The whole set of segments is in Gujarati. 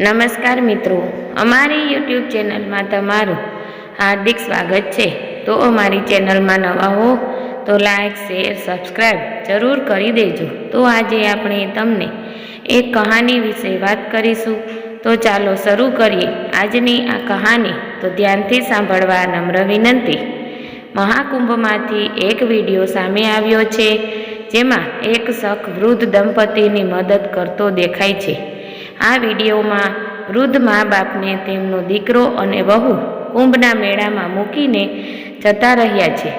નમસ્કાર મિત્રો, અમારી યુટ્યુબ ચેનલમાં તમારું હાર્દિક સ્વાગત છે. તો અમારી ચેનલમાં નવા હો, તો લાઈક, શેર સબસ્ક્રાઈબ જરૂર કરી દેજો. તો આજે આપણે તમને એક કહાની વિશે વાત કરીશું. તો ચાલો શરૂ કરીએ. આજની આ કહાની, તો ધ્યાનથી સાંભળવા નમ્ર વિનંતી. મહાકુંભમાંથી એક વીડિયો સામે આવ્યો છે, જેમાં એક શખ વૃદ્ધ દંપતીની મદદ કરતો દેખાય છે. આ વિડીયોમાં વૃદ્ધ મા બાપને તેમનો દીકરો અને વહુ કુંભના મેળામાં મૂકીને જતા રહ્યા છે.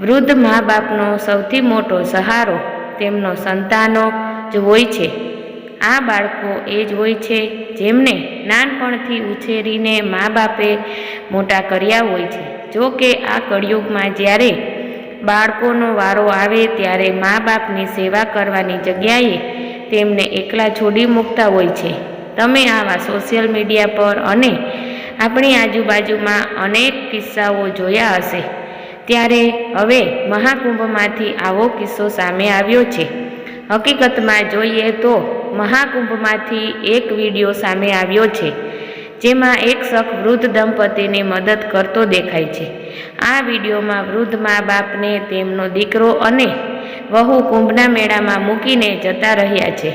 વૃદ્ધ મા બાપનો સૌથી મોટો સહારો તેમનો સંતાનો જ હોય છે. આ બાળકો એ જ હોય છે જેમને નાનપણથી ઉછેરીને મા બાપે મોટા કર્યા હોય છે. જો કે આ કળિયુગમાં જ્યારે બાળકોનો વારો આવે ત્યારે મા બાપની સેવા કરવાની જગ્યાએ તેમને એકલા છોડી મૂકતા હોય છે. તમે આવા સોશિયલ મીડિયા પર અને આપણી આજુબાજુમાં અનેક કિસ્સાઓ જોયા હશે. ત્યારે હવે મહાકુંભમાંથી આવો કિસ્સો સામે આવ્યો છે. હકીકતમાં જોઈએ તો મહાકુંભમાંથી એક વીડિયો સામે આવ્યો છે, જેમાં એક શખ વૃદ્ધ દંપતીને મદદ કરતો દેખાય છે. આ વિડીયોમાં વૃદ્ધ મા બાપને તેમનો દીકરો અને વહુ કુંભના મેળામાં મૂકીને જતા રહ્યા છે.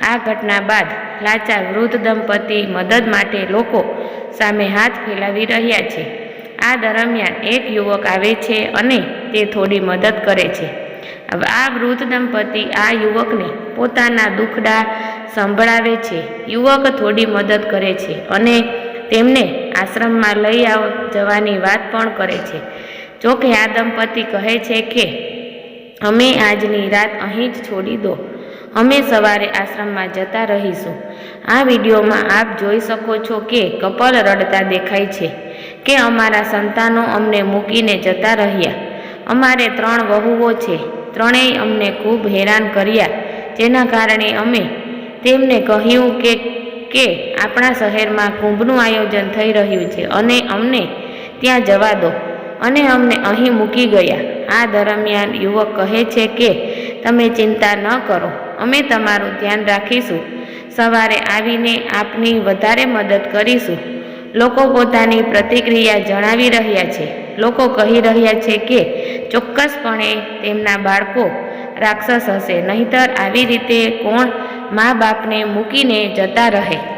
આ ઘટના બાદ લાચાર વૃદ્ધ દંપતી મદદ માટે લોકો સામે હાથ ફેલાવી રહ્યા છે. આ દરમિયાન એક યુવક આવે છે અને તે થોડી મદદ કરે છે. આ વૃદ્ધ દંપતી આ યુવકને પોતાના દુખડા સંભળાવે છે. યુવક થોડી મદદ કરે છે અને તેમને આશ્રમમાં લઈ આવ, જવાની વાત પણ કરે છે. જોકે આ દંપતી કહે છે કે અમે આજની રાત અહીં જ છોડી દો. અમે સવારે આશ્રમમાં જતા રહીશું. આ વિડીયોમાં આપ જોઈ શકો છો કે કપલ રડતા દેખાય છે કે અમારા સંતાનો અમને મૂકીને જતા રહ્યા. અમારે ત્રણ વહુઓ છે. ત્રણેય અમને ખૂબ હેરાન કર્યા, જેના કારણે અમે તેમને કહ્યું કે કે આપણા શહેરમાં કુંભનું આયોજન થઈ રહ્યું છે અને અમને ત્યાં જવા દો. અને અમને અહીં મૂકી ગયા. આ દરમિયાન યુવક કહે છે કે, તમે ચિંતા ન કરો, અમે તમારું ધ્યાન રાખીશું. સવારે આવીને આપની વધારે મદદ કરીશું. લોકો પોતાની પ્રતિક્રિયા જણાવી રહ્યા છે. લોકો કહી રહ્યા છે કે, ચોક્કસપણે તેમના બાળકો રાક્ષસ હશે, નહીતર આવી રીતે કોણ મા બાપને મૂકીને જતા રહે.